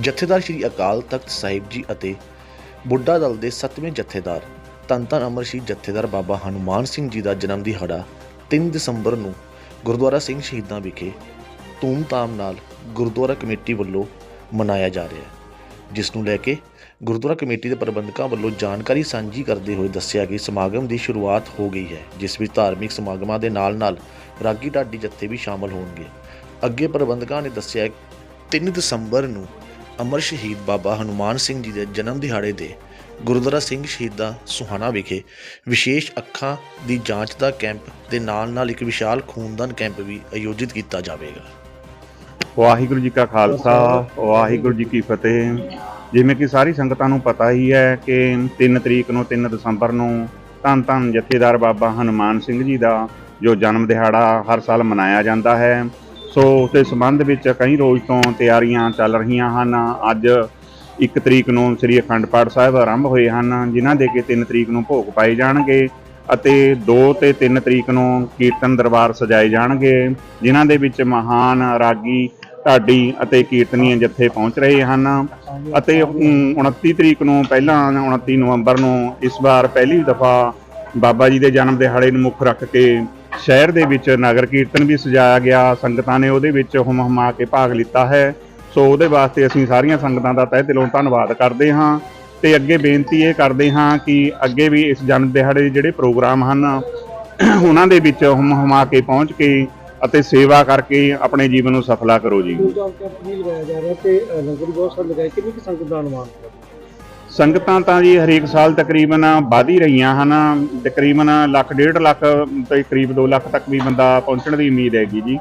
ਜਥੇਦਾਰ ਸ੍ਰੀ ਅਕਾਲ ਤਖਤ ਸਾਹਿਬ ਜੀ ਅਤੇ ਬੁੱਢਾ ਦਲ ਦੇ 7ਵੇਂ ਜਥੇਦਾਰ ਧੰਨ ਧੰਨ ਅਮਰ ਸ਼ਹੀਦ ਜਥੇਦਾਰ ਬਾਬਾ ਹਨੂਮਾਨ ਸਿੰਘ ਜੀ ਦਾ ਜਨਮ ਦਿਹਾੜਾ 3 ਦਸੰਬਰ ਨੂੰ ਗੁਰਦੁਆਰਾ ਸਿੰਘ ਸ਼ਹੀਦਾਂ ਵਿਖੇ ਧੂਮ-ਧਾਮ ਨਾਲ ਗੁਰਦੁਆਰਾ ਕਮੇਟੀ ਵੱਲੋਂ ਮਨਾਇਆ ਜਾ ਰਿਹਾ ਹੈ, ਜਿਸ ਨੂੰ ਲੈ ਕੇ ਗੁਰਦੁਆਰਾ ਕਮੇਟੀ ਦੇ ਪ੍ਰਬੰਧਕਾਂ ਵੱਲੋਂ ਜਾਣਕਾਰੀ ਸਾਂਝੀ ਕਰਦੇ ਹੋਏ ਦੱਸਿਆ ਕਿ ਸਮਾਗਮ ਦੀ ਸ਼ੁਰੂਆਤ ਹੋ ਗਈ ਹੈ, ਜਿਸ ਵਿੱਚ ਧਾਰਮਿਕ ਸਮਾਗਮਾਂ ਦੇ ਨਾਲ-ਨਾਲ ਰਾਗੀ ਢਾਡੀ ਜੱਥੇ ਵੀ ਸ਼ਾਮਲ ਹੋਣਗੇ। ਅੱਗੇ ਪ੍ਰਬੰਧਕਾਂ ਨੇ ਦੱਸਿਆ 3 ਦਸੰਬਰ ਨੂੰ ਅਮਰ ਸ਼ਹੀਦ ਬਾਬਾ ਹਨੂਮਾਨ ਸਿੰਘ ਜੀ ਦੇ ਜਨਮ ਦਿਹਾੜੇ ਦੇ ਗੁਰਦੁਆਰਾ ਸਿੰਘ ਸ਼ਹੀਦਾਂ ਸੁਹਾਣਾ ਵਿਖੇ ਵਿਸ਼ੇਸ਼ ਅੱਖਾਂ ਦੀ ਜਾਂਚ ਦਾ ਕੈਂਪ ਦੇ ਨਾਲ-ਨਾਲ ਇੱਕ ਵਿਸ਼ਾਲ ਖੂਨਦਾਨ ਕੈਂਪ ਵੀ ਆਯੋਜਿਤ ਕੀਤਾ ਜਾਵੇਗਾ। ਵਾਹਿਗੁਰੂ ਜੀ ਕਾ ਖਾਲਸਾ, ਵਾਹਿਗੁਰੂ ਜੀ ਕੀ ਫਤਿਹ। ਜਿਵੇਂ ਕਿ ਸਾਰੀ ਸੰਗਤਾਂ ਨੂੰ ਪਤਾ ਹੀ ਹੈ ਕਿ 3 ਤਰੀਕ ਨੂੰ 3 ਦਸੰਬਰ ਨੂੰ ਧੰਨ ਧੰਨ ਜਥੇਦਾਰ ਬਾਬਾ ਹਨੂਮਾਨ ਸਿੰਘ ਜੀ ਦਾ ਜੋ ਜਨਮ ਦਿਹਾੜਾ ਹਰ ਸਾਲ ਮਨਾਇਆ ਜਾਂਦਾ ਹੈ। ਸੋ ਉਸ ਸੰਬੰਧ ਵਿੱਚ ਕਈ ਰੋਜ਼ ਤੋਂ ਤਿਆਰੀਆਂ ਚੱਲ ਰਹੀਆਂ ਹਨ। ਅੱਜ 1 ਤਰੀਕ ਨੂੰ ਸ੍ਰੀ ਅਖੰਡ ਪਾਠ ਸਾਹਿਬ ਆਰੰਭ ਹੋਏ ਹਨ ਜਿਨ੍ਹਾਂ ਦੇ ਕੇ 3 ਤਰੀਕ ਨੂੰ ਭੋਗ ਪਾਏ ਜਾਣਗੇ ਅਤੇ 2 ਤੇ 3 ਤਰੀਕ ਨੂੰ ਕੀਰਤਨ ਦਰਬਾਰ ਸਜਾਏ ਜਾਣਗੇ ਜਿਨ੍ਹਾਂ ਦੇ ਵਿੱਚ ਮਹਾਨ ਰਾਗੀ ਢਾਡੀ ਅਤੇ ਕੀਰਤਨੀਏ ਜੱਥੇ ਪਹੁੰਚ ਰਹੇ ਹਨ ਅਤੇ ਉਮ, 29 ਤਰੀਕ ਨੂੰ ਪਹਿਲਾਂ 29 ਨਵੰਬਰ ਨੂੰ ਇਸ ਵਾਰ ਪਹਿਲੀ ਦਫਾ ਬਾਬਾ ਜੀ ਦੇ ਜਨਮ ਦਿਹਾੜੇ ਨੂੰ ਮੁੱਖ ਰੱਖ ਕੇ ਸ਼ਹਿਰ ਦੇ ਵਿੱਚ ਨਗਰ ਕੀਰਤਨ ਵੀ ਸਜਾਇਆ ਗਿਆ, ਸੰਗਤਾਂ ਨੇ ਉਹਦੇ ਵਿੱਚ ਹੁਮ ਹੁਮਾ ਕੇ ਭਾਗ ਲਿੱਤਾ ਹੈ। ਸੋ ਉਹਦੇ ਵਾਸਤੇ ਅਸੀਂ ਸਾਰੀਆਂ ਸੰਗਤਾਂ ਦਾ ਤਹਿ ਦਿਲੋਂ ਧੰਨਵਾਦ ਕਰਦੇ ਹਾਂ ਤੇ ਅੱਗੇ ਬੇਨਤੀ ਇਹ ਕਰਦੇ ਹਾਂ ਕਿ ਅੱਗੇ ਵੀ ਇਸ ਜਨਮ ਦਿਹਾੜੇ ਜਿਹੜੇ ਪ੍ਰੋਗਰਾਮ ਹਨ, ਉਹਨਾਂ ਦੇ ਵਿੱਚ ਹੁਮ ਹੁਮਾ ਕੇ ਪਹੁੰਚ ਕੇ ਅਤੇ ਸੇਵਾ ਕਰਕੇ ਆਪਣੇ ਜੀਵਨ ਨੂੰ ਸਫਲਾ ਕਰੋ ਜੀ। ਖੂਨਦਾਨ ਕੈਂਪ ਵੀ ਲਗਾਇਆ ਜਾ ਰਿਹਾ ਤੇ ਲੰਗਰ ਬਹੁਤ ਸਾਰੇ ਲਗਾਏ ਕਿੰਨੀ ਕੁ ਸੰਗਤ ਦਾ ਅਨੁਮਾਨ ਸੰਗਤਾਂ ਤਾਂ ਜੀ ਹਰੇਕ ਸਾਲ ਤਕਰੀਬਨ ਵਧ ਹੀ ਰਹੀਆਂ ਹਨ। ਤਕਰੀਬਨ ਲੱਖ ਡੇਢ ਲੱਖ ਤੇ ਕਰੀਬ 2 ਲੱਖ ਤੱਕ ਵੀ ਬੰਦਾ ਪਹੁੰਚਣ ਦੀ ਉਮੀਦ ਹੈਗੀ ਜੀ।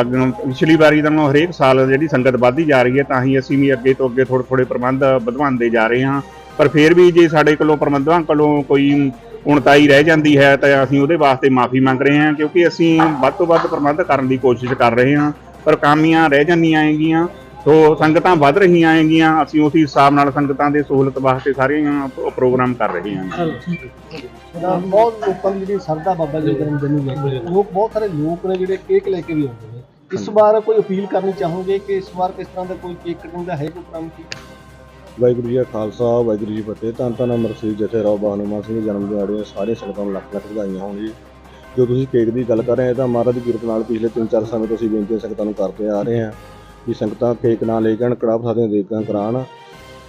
ਅੱਗੇ ਪਿਛਲੀ ਵਾਰੀ ਨਾਲੋਂ ਹਰੇਕ ਸਾਲ ਜਿਹੜੀ ਸੰਗਤ ਵੱਧਦੀ ਜਾ ਰਹੀ ਹੈ, ਤਾਂ ਹੀ ਅਸੀਂ ਵੀ ਅੱਗੇ ਤੋਂ ਅੱਗੇ ਥੋੜ੍ਹੇ ਥੋੜ੍ਹੇ ਪ੍ਰਬੰਧ ਵਧਵਾਉਂਦੇ ਜਾ ਰਹੇ ਹਾਂ। ਪਰ ਫਿਰ ਵੀ ਜੇ ਸਾਡੇ ਕੋਲੋਂ ਪ੍ਰਬੰਧਾਂ ਕੋਲੋਂ ਕੋਈ ਉਣਤਾਈ ਰਹਿ ਜਾਂਦੀ ਹੈ, ਤਾਂ ਅਸੀਂ ਉਹਦੇ ਵਾਸਤੇ ਮਾਫੀ ਮੰਗ ਰਹੇ ਹਾਂ, ਕਿਉਂਕਿ ਅਸੀਂ ਵੱਧ ਤੋਂ ਵੱਧ ਪ੍ਰਬੰਧ ਕਰਨ ਦੀ ਕੋਸ਼ਿਸ਼ ਕਰ ਰਹੇ ਹਾਂ। ਪਰ ਕਾਮੀਆਂ ਰਹਿ ਜਾਂਦੀਆਂ ਹੈਗੀਆਂ। ਸੋ ਸੰਗਤਾਂ ਵੱਧ ਰਹੀਆਂ ਹੈਗੀਆਂ ਅਸੀਂ ਉਸੇ ਹਿਸਾਬ ਨਾਲ ਸੰਗਤਾਂ ਦੇ ਸਹੂਲਤ ਵਾਸਤੇ ਸਾਰੀਆਂ ਪ੍ਰੋਗਰਾਮ ਕਰ ਰਹੇ ਹਾਂ। ਤਾਂ ਬਹੁਤ ਲੋਕਾਂ ਦੀ ਜਿਹੜੀ ਸਰਦਾ ਬਾਬਾ ਜੀ ਦੇ ਜਨਮ ਦਿਨ ਨੂੰ ਲੈ ਕੇ ਲੋਕ ਬਹੁਤ ਸਾਰੇ ਲੋਕ ਨੇ ਜਿਹੜੇ ਕੇਕ ਲੈ ਕੇ ਵੀ ਆਉਂਦੇ ਨੇ। ਇਸ ਵਾਰ ਕੋਈ ਅਪੀਲ ਕਰਨੀ ਚਾਹੋਗੇ ਕਿ ਇਸ ਵਾਰ ਕਿਸ ਤਰ੍ਹਾਂ ਦਾ ਕੋਈ ਕੇਕ ਕਟਿੰਗ ਦਾ ਹੈ ਕੋਈ ਪ੍ਰੋਗਰਾਮ ਕੀ? ਵਾਹਿਗੁਰੂ ਜੀ ਕਾ ਖਾਲਸਾ ਵਾਹਿਗੁਰੂ ਜੀ ਫਤਿਹ। ਧੰਨ ਧੰਨ ਅਮਰ ਸਿੰਘ ਜਥੇਰਾਓ ਬਾਨੂਮਾ ਸਿੰਘ ਦੇ ਜਨਮ ਦਿਹਾੜੇ ਸਾਰੀਆਂ ਸੰਗਤਾਂ ਨੂੰ ਲੱਖ ਲੱਖ ਵਧਾਈਆਂ ਹੋਣ ਜੀ। ਜੋ ਤੁਸੀਂ ਕੇਕ ਦੀ ਗੱਲ ਕਰ ਰਹੇ ਹੋ ਤਾਂ ਮਹਾਰਾਜ ਦੀ ਕਿਰਪਾ ਨਾਲ ਪਿਛਲੇ 3-4 ਸਮੇਂ ਤੋਂ ਅਸੀਂ ਬੇਨਤੀਆਂ ਸੰਗਤਾਂ ਨੂੰ ਕਰਦੇ ਆ ਰਹੇ ਹਾਂ। ਵੀ ਸੰਗਤਾਂ ਕੇਕ ਨਾ ਲੈ ਕੇ ਆਉਣ ਕੜਾਹ ਪ੍ਰਸਾਦੀਆਂ ਦੇ ਕੇ ਕਰਾਉਣ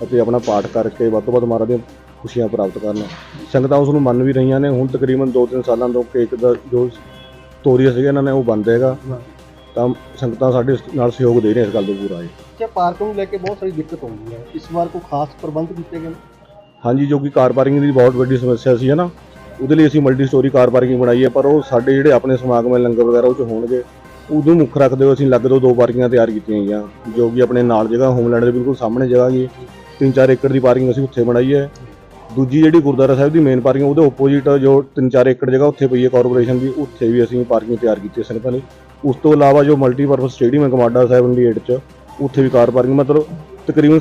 ਅਤੇ ਆਪਣਾ ਪਾਠ ਕਰਕੇ ਵੱਧ ਤੋਂ ਵੱਧ ਮਹਾਰਾਜ ਦੀਆਂ ਖੁਸ਼ੀਆਂ ਪ੍ਰਾਪਤ ਕਰਨ। ਸੰਗਤਾਂ ਉਸ ਨੂੰ ਮੰਨ ਵੀ ਰਹੀਆਂ ਨੇ ਹੁਣ ਤਕਰੀਬਨ 2-3 ਸਾਲਾਂ ਤੋਂ ਕੇਕ ਦਾ ਜੋ ਤੋਰੀਆ ਸੀਗਾ ਇਹਨਾਂ ਨੇ ਉਹ ਬੰਦ ਹੈਗਾ। ਤਾਂ ਸੰਗਤਾਂ ਸਾਡੇ ਨਾਲ ਸਹਿਯੋਗ ਦੇ ਰਹੀਆਂ ਇਸ ਗੱਲ ਤੋਂ ਪੂਰਾ ਜੀ ਕਿ ਪਾਰਕ ਨੂੰ ਲੈ ਕੇ ਬਹੁਤ ਸਾਰੀ ਦਿੱਕਤ ਆਉਂਦੀ ਹੈ। ਇਸ ਵਾਰ ਕੋਈ ਖਾਸ ਪ੍ਰਬੰਧ ਕੀਤੇ ਗਏ ਹਾਂਜੀ ਜੋ ਕਿ ਕਾਰ ਪਾਰਕਿੰਗ ਦੀ ਬਹੁਤ ਵੱਡੀ ਸਮੱਸਿਆ ਸੀ ਹੈ ਨਾ? ਉਹਦੇ ਲਈ ਅਸੀਂ ਮਲਟੀ ਸਟੋਰੀ ਕਾਰ ਪਾਰਕਿੰਗ ਬਣਾਈ ਹੈ ਪਰ ਉਹ ਸਾਡੇ ਜਿਹੜੇ ਆਪਣੇ ਸਮਾਗਮ ਹੈ ਲੰਗਰ ਵਗੈਰਾ ਉਹ ਚ ਹੋਣਗੇ। ਉਦੋਂ ਮੁੱਖ ਰੱਖਦੇ ਹੋਏ ਅਸੀਂ ਲੱਗ ਤੋਂ ਦੋ ਪਾਰਕਿੰਗਾਂ ਤਿਆਰ ਕੀਤੀਆਂ ਗਈਆਂ, ਜੋ ਕਿ ਆਪਣੇ ਨਾਲ ਜਗ੍ਹਾ ਹੋਮਲੈਂਡ ਦੇ ਬਿਲਕੁਲ ਸਾਹਮਣੇ ਜਗ੍ਹਾ ਗਈ 3-4 ਏਕੜ ਦੀ ਪਾਰਕਿੰਗ ਅਸੀਂ ਉੱਥੇ ਬਣਾਈ ਹੈ। ਦੂਜੀ ਜਿਹੜੀ ਗੁਰਦੁਆਰਾ ਸਾਹਿਬ ਦੀ ਮੇਨ ਪਾਰਕਿੰਗ, ਉਹਦੇ ਆਪੋਜ਼ਿਟ ਜੋ 3-4 ਏਕੜ ਜਗ੍ਹਾ ਉੱਥੇ ਪਈ ਹੈ ਕਾਰਪੋਰੇਸ਼ਨ ਦੀ, ਉੱਥੇ ਵੀ ਅਸੀਂ ਪਾਰਕਿੰਗ ਤਿਆਰ ਕੀਤੀ ਹੈ ਸੰਗਤਾਂ ਲਈ ਉਸ ਤੋਂ ਇਲਾਵਾ ਜੋ ਮਲਟੀਪਰਪਸ ਸਟੇਡੀਅਮ ਹੈ ਕਮਾਡਾ ਸਾਹਿਬ ਦੀ ਏਡ 'ਚ, ਉੱਥੇ ਵੀ ਕਾਰ ਪਾਰਕਿੰਗ, ਮਤਲਬ ਤਕਰੀਬਨ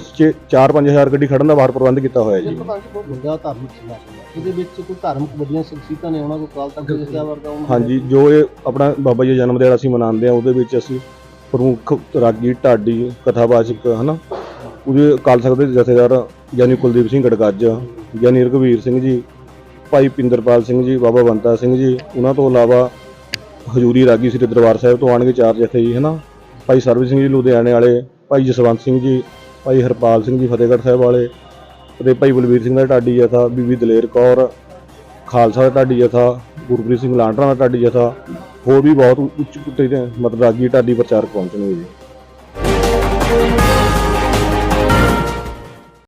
4-5000 ਗੱਡੀ ਖੜਨ ਦਾ ਬਾਹਰ ਪ੍ਰਬੰਧ ਕੀਤਾ ਹੋਇਆ ਜੀ। ਇਹ ਪ੍ਰਧਾਨ ਜੀ ਬਹੁਤ ਵੱਡਾ ਧਾਰਮਿਕ ਸਮਾਗਮ ਹੈ। ਇਹਦੇ ਵਿੱਚ ਕੋਈ ਧਾਰਮਿਕ ਵੱਡੀਆਂ ਸ਼ਖਸੀਅਤਾਂ ਨੇ ਉਹਨਾਂ ਕੋਲ ਕਾਲ ਤੱਕ ਜਿਸਿਆ ਵਰਗਾ ਉਹਨਾਂ ਹਾਂਜੀ ਜੋ ਇਹ ਆਪਣਾ ਬਾਬਾ ਜੀ ਦਾ ਜਨਮ ਦਿਹਾੜਾ ਅਸੀਂ ਮਨਾਉਂਦੇ ਆ ਉਹਦੇ ਵਿੱਚ ਅਸੀਂ ਪ੍ਰਮੁੱਖ ਰਾਗੀ ਢਾਡੀ ਕਥਾਵਾਚਕ ਹਨਾ? ਉਹਦੇ ਕਾਲ ਸਕਦੇ ਜਥੇਦਾਰ ਯਾਨੀ ਕੁਲਦੀਪ ਸਿੰਘ ਗੜਗੱਜ ਯਾਨੀ ਰਘਵੀਰ ਸਿੰਘ ਜੀ ਭਾਈ ਪਿੰਦਰਪਾਲ ਸਿੰਘ ਜੀ ਬਾਬਾ ਬੰਤਾ ਸਿੰਘ ਜੀ ਉਹਨਾਂ ਤੋਂ ਇਲਾਵਾ ਹਜੂਰੀ ਰਾਗੀ ਸ੍ਰੀ ਦਰਬਾਰ ਸਾਹਿਬ ਤੋਂ ਆਣਗੇ ਚਾਰ ਜਥੇ ਜੀ ਹਨਾ? ਭਾਈ ਸਰਬਜੀਤ ਸਿੰਘ ਜੀ ਲੁਧਿਆਣੇ ਵਾਲੇ ਭਾਈ ਜਸਵੰਤ ਸਿੰਘ ਜੀ ਭਾਈ ਹਰਪਾਲ ਸਿੰਘ ਜੀ ਫਤਿਹਗੜ੍ਹ ਸਾਹਿਬ ਵਾਲੇ ਅਤੇ ਭਾਈ ਬਲਵੀਰ ਸਿੰਘ ਦਾ ਢਾਡੀ ਜਥਾ, ਬੀਬੀ ਦਲੇਰ ਕੌਰ, ਖਾਲਸਾ ਦਾ ਢਾਡੀ ਜਥਾ, ਗੁਰਪ੍ਰੀਤ ਸਿੰਘ ਲਾਂਡਰਾ ਦਾ ਢਾਡੀ ਜਥਾ, ਹੋਰ ਵੀ ਬਹੁਤ ਉੱਚ ਕੁੱਟੇ ਮਤਲਬ ਰਾਗੀ ਢਾਡੀ ਪ੍ਰਚਾਰਕ ਪਹੁੰਚਣਗੇ ਜੀ।